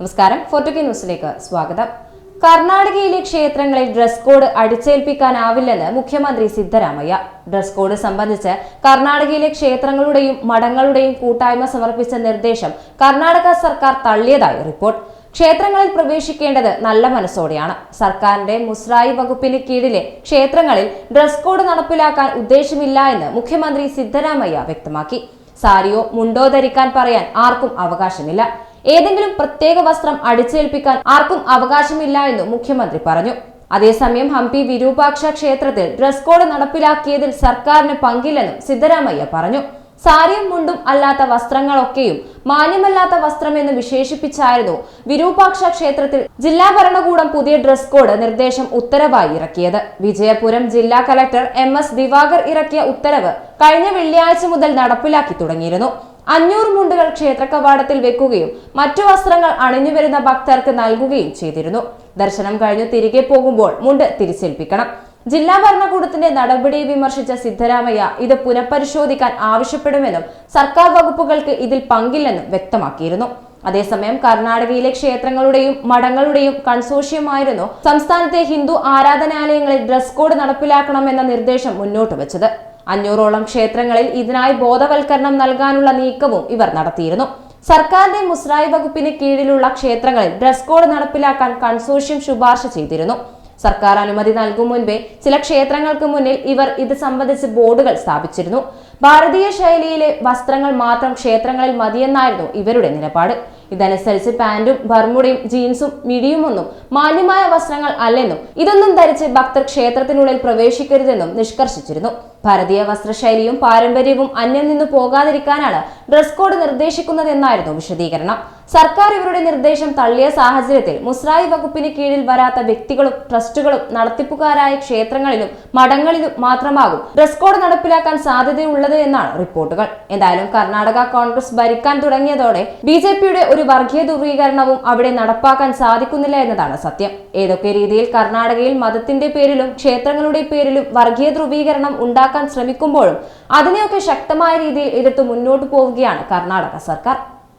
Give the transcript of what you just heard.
നമസ്കാരം. ഫോർട്ടുക്കി ന്യൂസിലേക്ക് സ്വാഗതം. കർണാടകയിലെ ക്ഷേത്രങ്ങളിൽ ഡ്രസ് കോഡ് അടിച്ചേൽപ്പിക്കാനാവില്ലെന്ന് മുഖ്യമന്ത്രി സിദ്ധരാമയ്യ. ഡ്രസ് കോഡ് സംബന്ധിച്ച് കർണാടകയിലെ ക്ഷേത്രങ്ങളുടെയും മഠങ്ങളുടെയും കൂട്ടായ്മ സമർപ്പിച്ച നിർദ്ദേശം കർണാടക സർക്കാർ തള്ളിയതായി റിപ്പോർട്ട്. ക്ഷേത്രങ്ങളിൽ പ്രവേശിക്കേണ്ടത് നല്ല മനസ്സോടെയാണ്. സർക്കാരിന്റെ മുസ്രായി വകുപ്പിന് കീഴിലെ ക്ഷേത്രങ്ങളിൽ ഡ്രസ് കോഡ് നടപ്പിലാക്കാൻ ഉദ്ദേശമില്ല എന്ന് മുഖ്യമന്ത്രി സിദ്ധരാമയ്യ വ്യക്തമാക്കി. സാരിയോ മുണ്ടോ ധരിക്കാൻ പറയാൻ ആർക്കും അവകാശമില്ല. ഏതെങ്കിലും പ്രത്യേക വസ്ത്രം അടിച്ചേൽപ്പിക്കാൻ ആർക്കും അവകാശമില്ല എന്നും മുഖ്യമന്ത്രി പറഞ്ഞു. അതേസമയം ഹംപി വിരൂപാക്ഷ ക്ഷേത്രത്തിൽ ഡ്രസ് കോഡ് നടപ്പിലാക്കിയതിൽ സർക്കാരിന് പങ്കില്ലെന്നും സിദ്ധരാമയ്യ പറഞ്ഞു. സാരിയും മുണ്ടും അല്ലാത്ത വസ്ത്രങ്ങളൊക്കെയും മാന്യമല്ലാത്ത വസ്ത്രമെന്ന് വിശേഷിപ്പിച്ചായിരുന്നു വിരൂപാക്ഷ ക്ഷേത്രത്തിൽ ജില്ലാ ഭരണകൂടം പുതിയ ഡ്രസ് കോഡ് നിർദ്ദേശം ഉത്തരവായി ഇറക്കിയത്. വിജയപുരം ജില്ലാ കലക്ടർ എം എസ് ദിവാകർ ഇറക്കിയ ഉത്തരവ് കഴിഞ്ഞ വെള്ളിയാഴ്ച മുതൽ നടപ്പിലാക്കി തുടങ്ങിയിരുന്നു. അഞ്ഞൂറ് മുണ്ടുകൾ ക്ഷേത്ര കവാടത്തിൽ വെക്കുകയും മറ്റു വസ്ത്രങ്ങൾ അണിഞ്ഞുവരുന്ന ഭക്തർക്ക് നൽകുകയും ചെയ്തിരുന്നു. ദർശനം കഴിഞ്ഞു തിരികെ പോകുമ്പോൾ മുണ്ട് തിരിച്ചേൽപ്പിക്കണം. ജില്ലാ ഭരണകൂടത്തിന്റെ നടപടി വിമർശിച്ച സിദ്ധരാമയ്യ ഇത് പുനഃപരിശോധിക്കാൻ ആവശ്യപ്പെടുമെന്നും സർക്കാർ വകുപ്പുകൾക്ക് ഇതിൽ പങ്കില്ലെന്നും വ്യക്തമാക്കിയിരുന്നു. അതേസമയം കർണാടകയിലെ ക്ഷേത്രങ്ങളുടെയും മഠങ്ങളുടെയും കൺസോഷ്യമായിരുന്നു സംസ്ഥാനത്തെ ഹിന്ദു ആരാധനാലയങ്ങളിൽ ഡ്രസ് കോഡ് നടപ്പിലാക്കണമെന്ന നിർദ്ദേശം മുന്നോട്ട് വെച്ചത് അഞ്ഞൂറോളം ക്ഷേത്രങ്ങളിൽ ഇതിനായി ബോധവൽക്കരണം നൽകാനുള്ള നീക്കവും ഇവർ നടത്തിയിരുന്നു. സർക്കാരിന്റെ മുസ്രായി വകുപ്പിന് കീഴിലുള്ള ക്ഷേത്രങ്ങളിൽ ഡ്രസ് കോഡ് നടപ്പിലാക്കാൻ കൺസോഷ്യം ശുപാർശ ചെയ്തിരുന്നു. സർക്കാർ അനുമതി നൽകും മുൻപേ ചില ക്ഷേത്രങ്ങൾക്ക് മുന്നിൽ ഇവർ ഇത് സംബന്ധിച്ച് ബോർഡുകൾ സ്ഥാപിച്ചിരുന്നു. ഭാരതീയ ശൈലിയിലെ വസ്ത്രങ്ങൾ മാത്രം ക്ഷേത്രങ്ങളിൽ മതിയെന്നായിരുന്നു ഇവരുടെ നിലപാട്. ഇതനുസരിച്ച് പാന്റും ബർമുടയും ജീൻസും മിടിയുമൊന്നും മാന്യമായ വസ്ത്രങ്ങൾ അല്ലെന്നും ഇതൊന്നും ധരിച്ച് ഭക്തർ ക്ഷേത്രത്തിനുള്ളിൽ പ്രവേശിക്കരുതെന്നും നിഷ്കർഷിച്ചിരുന്നു. ഭാരതീയ വസ്ത്രശൈലിയും പാരമ്പര്യവും അന്യം നിന്നു പോകാതിരിക്കാനാണ് ഡ്രസ് കോഡ് നിർദ്ദേശിക്കുന്നതെന്നായിരുന്നു വിശദീകരണം. സർക്കാർ ഇവരുടെ നിർദ്ദേശം തള്ളിയ സാഹചര്യത്തിൽ മുസ്രായി വകുപ്പിന് കീഴിൽ വരാത്ത വ്യക്തികളും ട്രസ്റ്റുകളും നടത്തിപ്പുകാരായ ക്ഷേത്രങ്ങളിലും മഠങ്ങളിലും മാത്രമാകും ഡ്രസ് കോഡ് നടപ്പിലാക്കാൻ സാധ്യതയുള്ളത് എന്നാണ് റിപ്പോർട്ടുകൾ. എന്തായാലും കർണാടക കോൺഗ്രസ് ഭരിക്കാൻ തുടങ്ങിയതോടെ ബി ജെ പിയുടെ ഒരു വർഗീയ ധ്രുവീകരണവും അവിടെ നടപ്പാക്കാൻ സാധിക്കുന്നില്ല എന്നതാണ് സത്യം. ഏതൊക്കെ രീതിയിൽ കർണാടകയിൽ മതത്തിന്റെ പേരിലും ക്ഷേത്രങ്ങളുടെ പേരിലും വർഗീയ ധ്രുവീകരണം ഉണ്ടാക്കാൻ ശ്രമിക്കുമ്പോഴും അതിനെയൊക്കെ ശക്തമായ രീതിയിൽ എതിർത്ത് മുന്നോട്ട് പോവുകയാണ് കർണാടക സർക്കാർ.